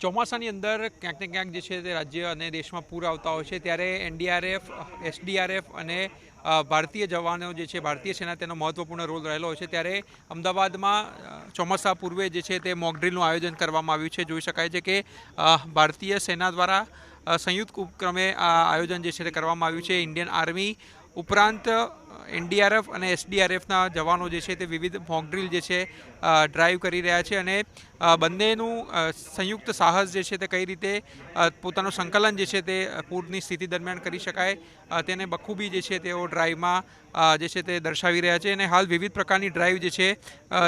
ચોમાસાની અંદર ક્યાંક ને ક્યાંક જે છે તે રાજ્ય અને દેશમાં પૂર આવતા હોય છે, ત્યારે એનડીઆરએફ, એસડીઆરએફ અને ભારતીય જવાનો જે છે, ભારતીય સેના તેનો મહત્વપૂર્ણ રોલ રહેલો છે. ત્યારે અમદાવાદમાં ચોમાસા પૂર્વે જે છે તે મોકડ્રીલનું આયોજન કરવામાં આવ્યું છે. જોઈ શકાય છે કે ભારતીય સેના દ્વારા સંયુક્ત ઉપક્રમે આ આયોજન જે છે તે કરવામાં આવ્યું છે. ઇન્ડિયન આર્મી ઉપરાંત એનડીઆરએફ અને એસડીઆરએફના જવાનો જે છે તે વિવિધ મોકડ્રીલ જે છે ડ્રાઈવ કરી રહ્યા છે અને બંનેનું સંયુક્ત સાહસ જે છે તે કઈ રીતે પોતાનું સંકલન જે છે તે પૂરની સ્થિતિ દરમિયાન કરી શકાય તેને બખૂબી જે છે તેઓ ડ્રાઈવમાં જે છે તે દર્શાવી રહ્યા છે અને હાલ વિવિધ પ્રકારની ડ્રાઈવ જે છે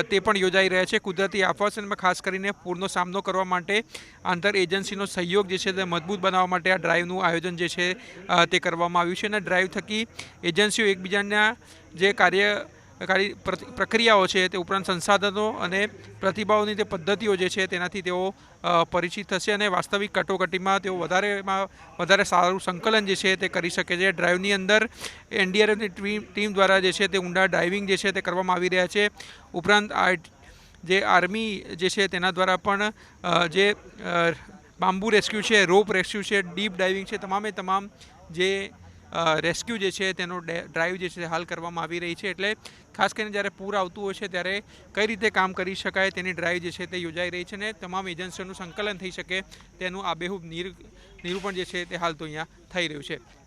તે પણ યોજાઈ રહ્યા છે. કુદરતી આફતમાં ખાસ કરીને પૂરનો સામનો કરવા માટે આંતર એજન્સીનો સહયોગ જે છે તે મજબૂત બનાવવા માટે આ ડ્રાઈવનું આયોજન જે છે તે કરવામાં આવ્યું છે અને ડ્રાઈવ થકી એજન્સીઓ એકબીજાના જે કાર્ય કાર્ય પ્રતિ- પ્રક્રિયાઓ છે તે ઉપરાંત સંસાધનો અને પ્રતિભાવોની તે પદ્ધતિઓ જે છે તેનાથી તેઓ પરિચિત થશે અને વાસ્તવિક કટોકટીમાં તેઓ વધારેમાં વધારે સારું સંકલન જે છે તે કરી શકે છે. ડ્રાઈવની અંદર એનડીઆરએફની ટીમ દ્વારા જે છે તે ઊંડા ડ્રાઇવિંગ જે છે તે કરવામાં આવી રહ્યા છે. ઉપરાંત આ જે આર્મી જે છે તેના દ્વારા પણ જે બાંબુ રેસ્ક્યુ છે, રોપ રેસ્ક્યુ છે, ડીપ ડાઇવિંગ છે, તમામે તમામ જે રેસ્ક્યુ જે છે, તેનો ડ્રાઈવ જે છે, હાલ કરવામાં આવી રહી છે. એટલે ખાસ કરીને જ્યારે પૂર આવતું હોય છે, ત્યારે કઈ રીતે કામ કરી શકાય તેની ડ્રાઈવ જે છે, તે યોજાઈ રહી છે અને તમામ એજન્સીઓનું સંકલન થઈ શકે તેનું આબેહૂબ નિર, નિરૂપણ જે છે, તે હાલ તો અહીંયા થઈ રહ્યું છે.